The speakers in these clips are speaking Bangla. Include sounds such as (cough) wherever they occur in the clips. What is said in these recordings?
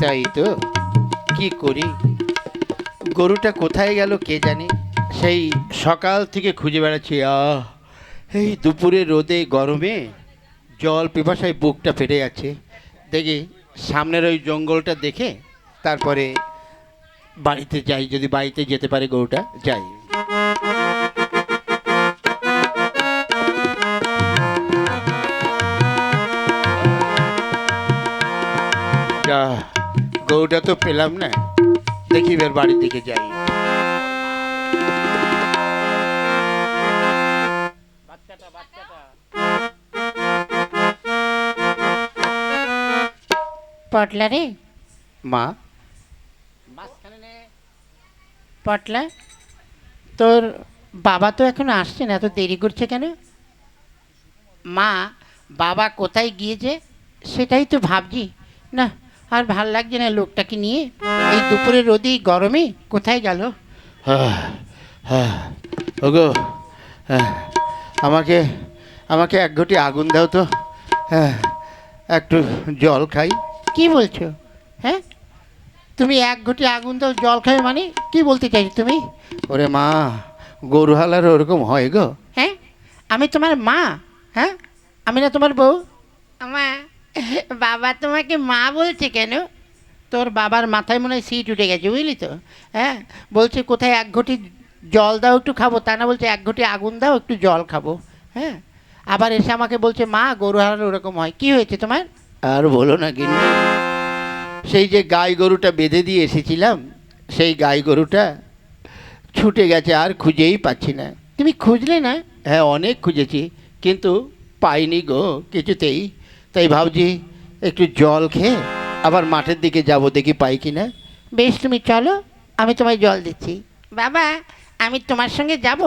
তাই তো কি করি? গরুটা কোথায় গেল কে জানে? সেই সকাল থেকে খুঁজে বেড়াচ্ছি, আহ, এই দুপুরে রোদে গরমে জল পিপাসায় বুকটা ফেটে যাচ্ছে। দেখি সামনের ওই জঙ্গলটা দেখে তারপরে বাড়িতে যাই, যদি বাড়িতে যেতে পারে গরুটা, যাই। যা গরুটা তো পেলাম না। দেখি এবার বাড়ির দিকে যাই। পটলা রে। মা? পটলা তোর বাবা তো এখন আসছে না এত দেরি করছে কেন? মা বাবা কোথায় গিয়েছে? সেটাই তো ভাবছি। না আর ভালো লাগছে না লোকটাকে নিয়ে? এই দুপুরে রোদে গরমে কোথায় গেল? হ্যাঁ, হ্যাঁ, ওগো হ্যাঁ, আমাকে আমাকে এক ঘটি আগুন দাও তো। হ্যাঁ একটু জল খাই। কি বলছো? হ্যাঁ? তুমি এক ঘটি আগুন দাও জল খাই মানে? কি বলতে চাইছো তুমি? ওরে মা গরুহালার ওরকম হয় গো। হ্যাঁ? আমি তোমার মা হ্যাঁ? আমি না তোমার বউ। মা (laughs) বাবা তোমাকে মা বলছে কেন? তোর বাবার মাথায় মনে হয় সিট উঠে গেছে বুঝলি তো? হ্যাঁ? বলছে কোথায় এক ঘটি জল দাও একটু খাব। তা না বলছে এক ঘটি আগুন দাও একটু জল খাব। হ্যাঁ? আবার এসে আমাকে বলছে মা গরু হারানো ওরকম হয়। কি হয়েছে তোমার? আর বলো না কিন্তু সেই যে গাই গরুটা বেঁধে দিয়ে এসেছিলাম সেই গাই গরুটা ছুটে গেছে আর খুঁজেই পাচ্ছি না। তুমি খুঁজলে না? হ্যাঁ অনেক খুঁজেছি কিন্তু পাইনি গো কিছুতেই। তাই ভাবছি একটু জল খেয়ে আবার মাঠের দিকে যাব দেখি পাই কি না বেশ তুমি চলো আমি তোমায় জল দিচ্ছি। বাবা আমি তোমার সঙ্গে যাব?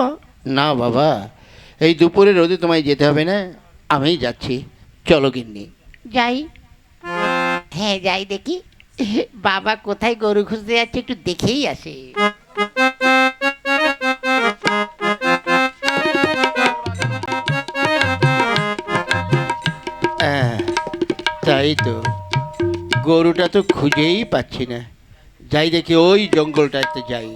না বাবা এই দুপুরে রোদে তোমায় যেতে হবে না আমিই যাচ্ছি। চলো গিন্নি। যাই। হ্যাঁ যাই দেখি। বাবা কোথায় গরু খুঁজতে যাচ্ছে একটু দেখেই আসে। তাই তো। গরুটা তো খুঁজেই পাচ্ছি না। যাই দেখি ওই জঙ্গলটাতে যাই।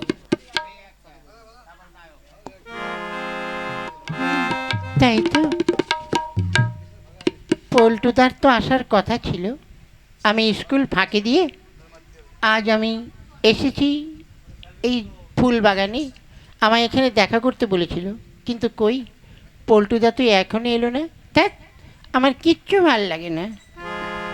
তাই তো। পল্টুদার তো আসার কথা ছিল। আমি স্কুল ফাঁকি দিয়ে আজ আমি এসেছি এই ফুল বাগানে। আমায় এখানে দেখা করতে বলেছিল। কিন্তু কই? পল্টুদা তুই এখনও এলো না। দেখ আমার কিচ্ছু ভালো লাগে না।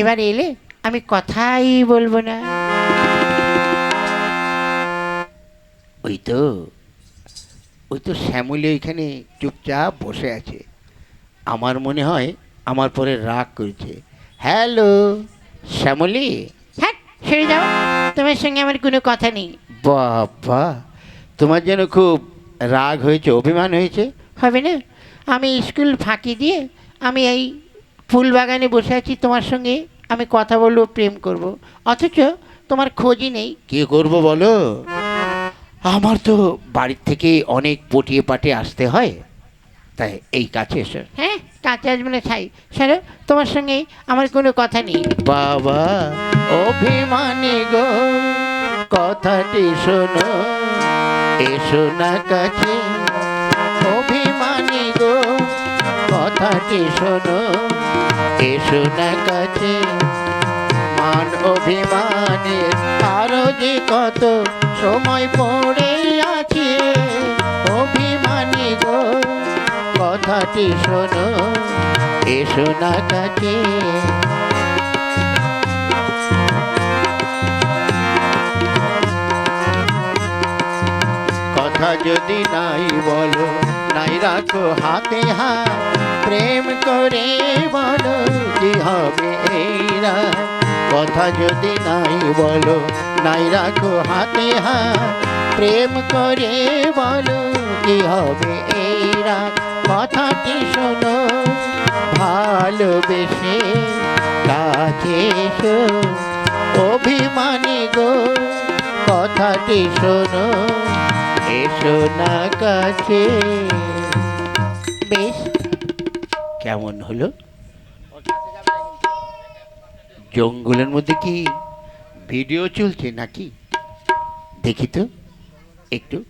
এবার এলে আমি কথাই বলব না। ওই তো ওই তো শ্যামলী ওইখানে চুপচাপ বসে আছে। আমার মনে হয় আমার পরে রাগ করেছে। হ্যালো শ্যামলী? হ্যাঁ ছেড়ে যাও। তোমার সঙ্গে আমার কোনো কথা নেই। বাবা তোমার যেন খুব রাগ হয়েছে অভিমান হয়েছে। হবে না আমি স্কুল ফাঁকি দিয়ে আমি এই ফুল বাগানে বসে আছি তোমার সঙ্গে আমি কথা বলব প্রেম করব। অথচ তোমার খোঁজই নেই। কি করব বলো? আমার তো বাড়ির থেকে অনেক পটিয়ে পাটে আসতে হয়। তাই এই কাছে এসে। হ্যাঁ কাছে আসবে না ছাই। স্যার তোমার সঙ্গে আমার কোনো কথা নেই। বাবা অভিমানী গো কথাটি শোনো। এসো না কাছে। কথাটি শোনো। এসো না কাছে। মান অভিমানের আরও যে কত সময় পড়ে আছে, অভিমানী গো, কথাটি শোনো। এসো না কাছে। কথা যদি নাই বলো নাই রাখো হাতে হাত। প্রেম করে বলো কি হবে এই রাত। কথা যদি নাই বলো, নাই রাখো হাতে হাত। প্রেম করে বলো কি হবে এই রাত। কথাটি শোনো, ভালোবেসে কাছে অভিমানী গো কথাটি শোনো, এসো না কাছে। বেশ। কেমন হলো? জঙ্গলের মধ্যে কি ভিডিও চলছে নাকি? দেখি তো, একটু।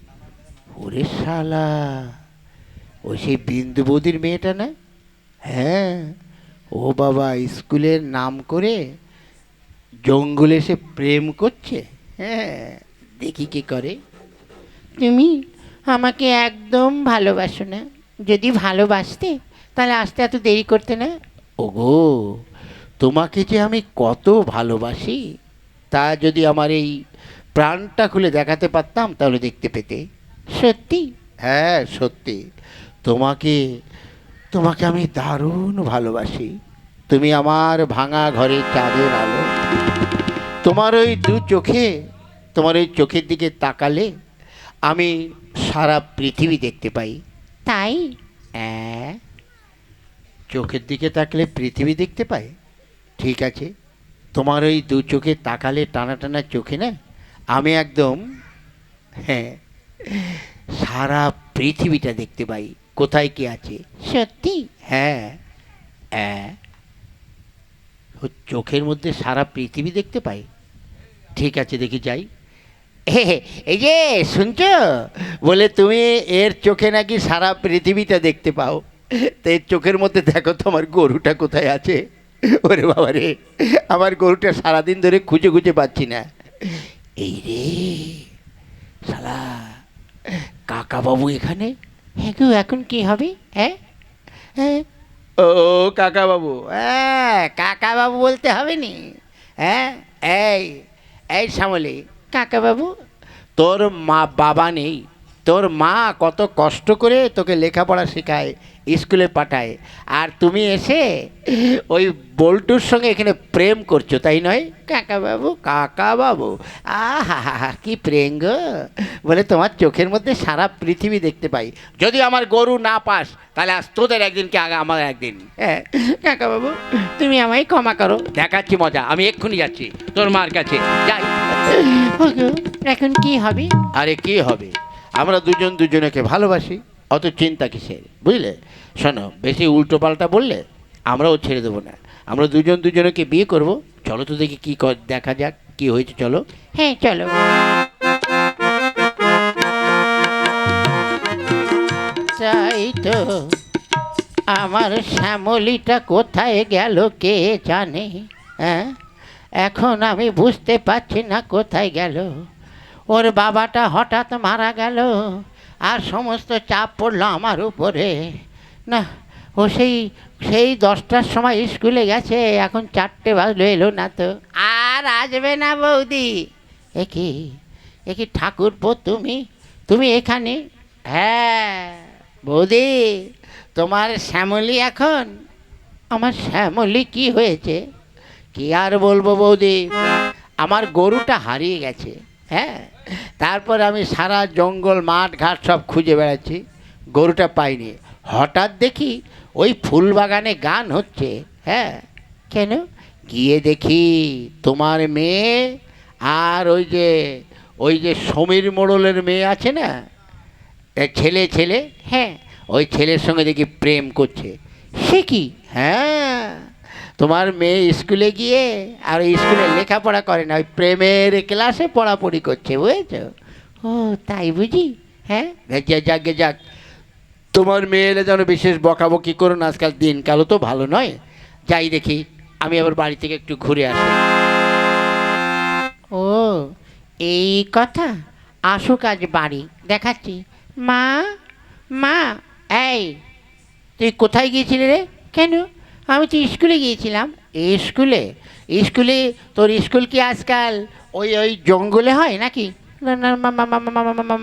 ওরে শালা, ও সেই বিন্দু বৌদির মেয়েটা না? হ্যাঁ ও বাবা স্কুলের নাম করে জঙ্গলে সে প্রেম করছে? হ্যাঁ দেখি কি করে। তুমি আমাকে একদম ভালোবাসো না। যদি ভালোবাসতে তাহলে আসতে এত দেরি করতে না? ওগো তোমাকে যে আমি কত ভালোবাসি তা যদি আমার এই প্রাণটা খুলে দেখাতে পারতাম তাহলে দেখতে পেতে। সত্যি? হ্যাঁ সত্যি। তোমাকে তোমাকে আমি দারুণ ভালোবাসি। তুমি আমার ভাঙা ঘরে চাঁদের আলো। তোমার ওই দু চোখে তোমার ওই চোখের দিকে তাকালে আমি সারা পৃথিবী দেখতে পাই। তাই? হ্যাঁ চোখের দিকে তাকলে পৃথিবী দেখতে পাই। ঠিক আছে তোমার ওই দু চোখে তাকালে টানা টানা চোখে না আমি একদম হ্যাঁ সারা পৃথিবীটা দেখতে পাই। কোথায় কি আছে? সত্যি? হ্যাঁ হ্যাঁ চোখের মধ্যে সারা পৃথিবী দেখতে পাই। ঠিক আছে, দেখি যাই। এই যে শুনছ? বলে তুমি এর চোখে নাকি সারা পৃথিবীটা দেখতে পাও। তো এর চোখের মধ্যে দেখো তো আমার গরুটা কোথায় আছে। ওরে বাবা রে, আমার গরুটা সারাদিন ধরে খুঁজে খুঁজে পাচ্ছি না। এই রে, শালা কাকা বাবু এখানে? হ্যাঁ গো, এখন কি হবে? হ্যাঁ? হ্যাঁ? ও কাকা বাবু হ্যাঁ কাকা বাবু বলতে হবে নি। হ্যাঁ এই এই শ্যামলি কাকাবাবু তোর মা বাবা নেই। তোর মা কত কষ্ট করে তোকে লেখাপড়া শেখায়। স্কুলে পাঠায়। আর তুমি এসে ওই বল্টুর সঙ্গে এখানে প্রেম করছ তাই নয়? কাকাবাবু কাকাবাবু। আহা হা হা কি প্রেম গো। বলে তোমার চোখের মধ্যে সারা পৃথিবী দেখতে পাই। যদি আমার গরু না পাস তাহলে আজ তোদের একদিন কি আগে আমার একদিন? হ্যাঁ কাকাবাবু তুমি আমায় ক্ষমা করো। দেখাচ্ছি মজা আমি এক্ষুনি যাচ্ছি তোর মার কাছে। যাই। এখন কি হবে? আরে কি হবে? আমরা দুজন দুজনকে ভালোবাসি। অত চিন্তা কিসের? বুঝলে? শোনো বেশি উল্টো পাল্টা বললে আমরাও ছেড়ে দেবো না। আমরা দুজন দুজনকে বিয়ে করব। চলো তো দেখি কি কর- দেখা যাক কি হয়েছে চলো। হ্যাঁ চলো। তাই তো আমার শ্যামলিটা কোথায় গেল কে জানে? হ্যাঁ? এখন আমি বুঝতে পারছি না কোথায় গেল। ওর বাবাটা হঠাৎ মারা গেল। আর সমস্ত চাপ পড়ল আমার উপরে। না, ও সেই সেই দশটার সময় স্কুলে গেছে, এখন চারটে বাজলো, এলো না তো। আর আসবে না বৌদি। এ কি এ কি ঠাকুরপো তুমি? তুমি এখানে? হ্যাঁ বৌদি, তোমার শ্যামলি এখন? আমার শ্যামলি কি হয়েছে? কি আর বলব বৌদি? আমার গরুটা হারিয়ে গেছে। হ্যাঁ তারপর আমি সারা জঙ্গল, মাঠ, ঘাট সব খুঁজে বেড়াচ্ছি, গরুটা পাইনি। হঠাৎ দেখি ওই ফুল বাগানে গান হচ্ছে হ্যাঁ। কেন? গিয়ে দেখি তোমার মেয়ে আর ওই যে ওই যে সমীর মোড়লের মেয়ে আছে না ছেলে ছেলে হ্যাঁ ওই ছেলের সঙ্গে দেখি প্রেম করছে। সে কি? হ্যাঁ। তোমার মেয়ে স্কুলে গিয়ে আর ওই স্কুলে লেখাপড়া করে না ওই প্রেমের ক্লাসে পড়াপড়ি করছে বুঝেছ? ও তাই বুঝি? হ্যাঁ? যাক গে যাক তোমার মেয়েরা যেন বিশেষ বকাবকি করো না আজকাল দিনকালও তো ভালো নয়। যাই দেখি আমি আবার বাড়ি থেকে একটু ঘুরে আসি। ও এই কথা? আসুক আজ বাড়ি দেখাচ্ছি। মা মা এই তুই কোথায় গিয়েছিলি রে? কেন? আমি তো স্কুলে গিয়েছিলাম। স্কুলে? স্কুলে তোর স্কুল কি আজকাল ওই ওই জঙ্গলে হয় নাকি? না না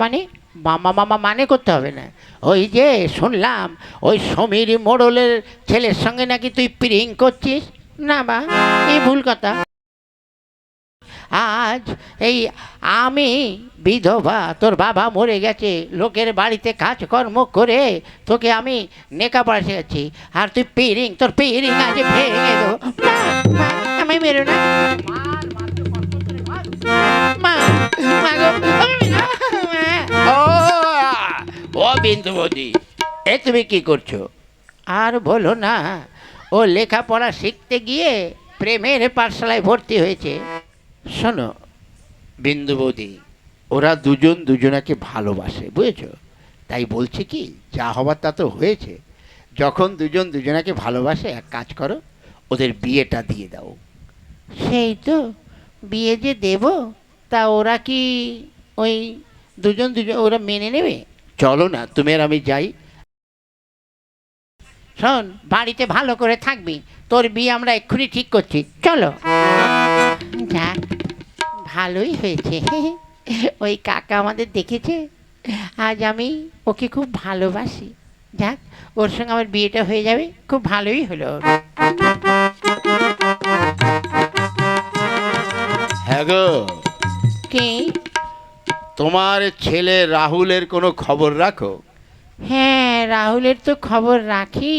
মানে? মামা মামা মানে করতে হবে না। ওই যে শুনলাম ওই সমীর মোড়লের ছেলের সঙ্গে নাকি তুই প্রিং করছিস? না বা এই ভুল কথা। আজ এই আমি বিধবা তোর বাবা মরে গেছে লোকের বাড়িতে কাজকর্ম করে তোকে আমি নেকা নেকাপড়া শেখাচ্ছি আর তুই পিরিং তোর পিরিং আজ ভেঙে দেবো। আমি মেরো না। মা। ও বিন্দুবতী এ তুমি কি করছ? আর বলো না ও লেখাপড়া শিখতে গিয়ে প্রেমের পাঠশালায় ভর্তি হয়েছে। শোনো বিন্দু বৌদি ওরা দুজন দুজনাকে ভালোবাসে, বুঝেছ? তাই বলছে কি, যা হবার তা তো হয়েছে। যখন দুজন দুজনাকে ভালোবাসে, এক কাজ করো, ওদের বিয়েটা দিয়ে দাও। সেই তো, বিয়ে যে দেব, তা ওরা কি ওই দুজন দুজন ওরা মেনে নেবে? চলো না, তুমি আর আমি যাই। শোন, বাড়িতে ভালো করে থাকবি, তোর বিয়ে আমরা এক্ষুনি ঠিক করছি, চলো। যাক ভালোই হয়েছে। (laughs) ওই কাকা আমাদের দেখেছে? আজ আমি ওকে খুব ভালোবাসি। যাক ওর সঙ্গে আমার বিয়েটা হয়ে যাবে খুব ভালোই হলো হ্যাঁ গো। কি? তোমার ছেলে রাহুলের কোনো খবর রাখো? হ্যাঁ রাহুলের তো খবর রাখি।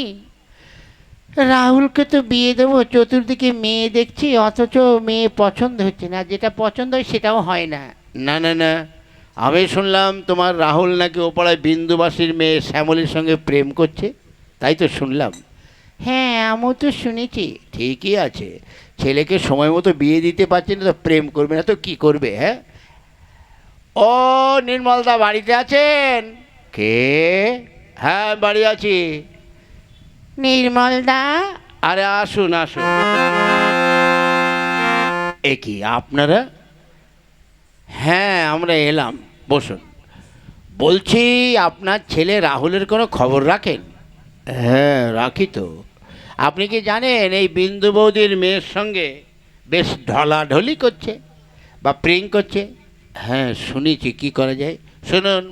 রাহুলকে তো বিয়ে দেবো চতুর্দিকে মেয়ে দেখছি অথচ মেয়ে পছন্দ হচ্ছে না। যেটা পছন্দ হয় সেটাও হয় না। না না না। আমি শুনলাম তোমার রাহুল নাকি ওপাড়ায় বিন্দুবাসীর মেয়ে শ্যামলীর সঙ্গে প্রেম করছে? তাই তো শুনলাম। হ্যাঁ আমিও তো শুনেছি। ঠিকই আছে। ছেলেকে সময় মতো বিয়ে দিতে পারছে না তো প্রেম করবে না তো কি করবে হ্যাঁ? ও নির্মলদা বাড়িতে আছেন? কে? হ্যাঁ বাড়ি আছি। নির্মলদা। আরে আসুন আসুন। এ কি আপনারা? হ্যাঁ আমরা এলাম বসুন। বলছি আপনার ছেলে রাহুলের কোনো খবর রাখেন? হ্যাঁ রাখি তো। আপনি কি জানেন এই বিন্দু বৌদির মেয়ের সঙ্গে বেশ ঢলাঢলি করছে বা প্রিং করছে? হ্যাঁ শুনেছি কি করা যায়? শুনুন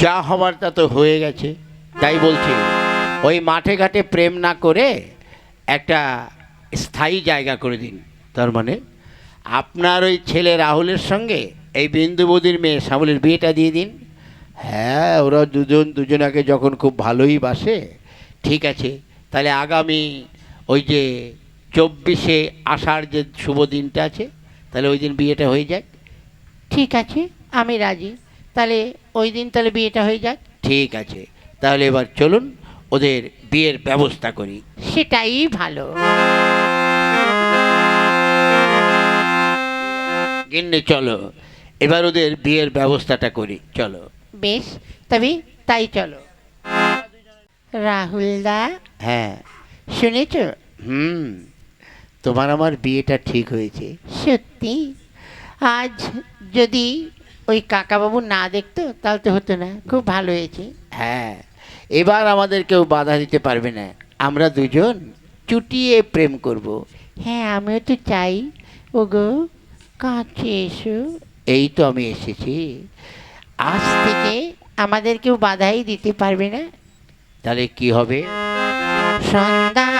যা হবার তা তো হয়ে গেছে তাই বলছি। ওই মাঠে ঘাটে প্রেম না করে একটা স্থায়ী জায়গা করে দিন। তার মানে আপনার ওই ছেলে রাহুলের সঙ্গে এই বিন্দু মেয়ে শ্যামলের বিয়েটা দিয়ে দিন। হ্যাঁ ওরা দুজন দুজনাকে যখন খুব ভালোই বাসে, ঠিক আছে, তাহলে আগামী ওই যে চব্বিশে আষাঢ় যে শুভ দিনটা আছে, তাহলে ওই দিন বিয়েটা হয়ে যাক। ঠিক আছে, আমি রাজি। তাহলে ওই দিন তাহলে বিয়েটা হয়ে যাক। ঠিক আছে, তাহলে এবার চলুন। ওদের বিয়ের ব্যবস্থা করি। সেটাই ভালো। গিন্নি চলো। এবার ওদের বিয়ের ব্যবস্থাটা করি। চলো। বেশ তবে তাই চলো। রাহুলদা হ্যাঁ। শুনেছ? হুম। তোমার আমার বিয়েটা ঠিক হয়েছে। সত্যি? আজ যদি ওই কাকাবাবু না দেখতো তাহলে তো হতো না। খুব ভালো হয়েছে। হ্যাঁ। এবার আমাদের কেউ বাধা দিতে পারবে না। আমরা দুজন চুটিয়ে প্রেম করব। হ্যাঁ আমিও তো চাই। ওগো কাছে এসো। এই তো আমি এসেছি। আজ থেকে আমাদের কেউ বাধাই দিতে পারবে না। তাহলে কি হবে? সন্ধ্যা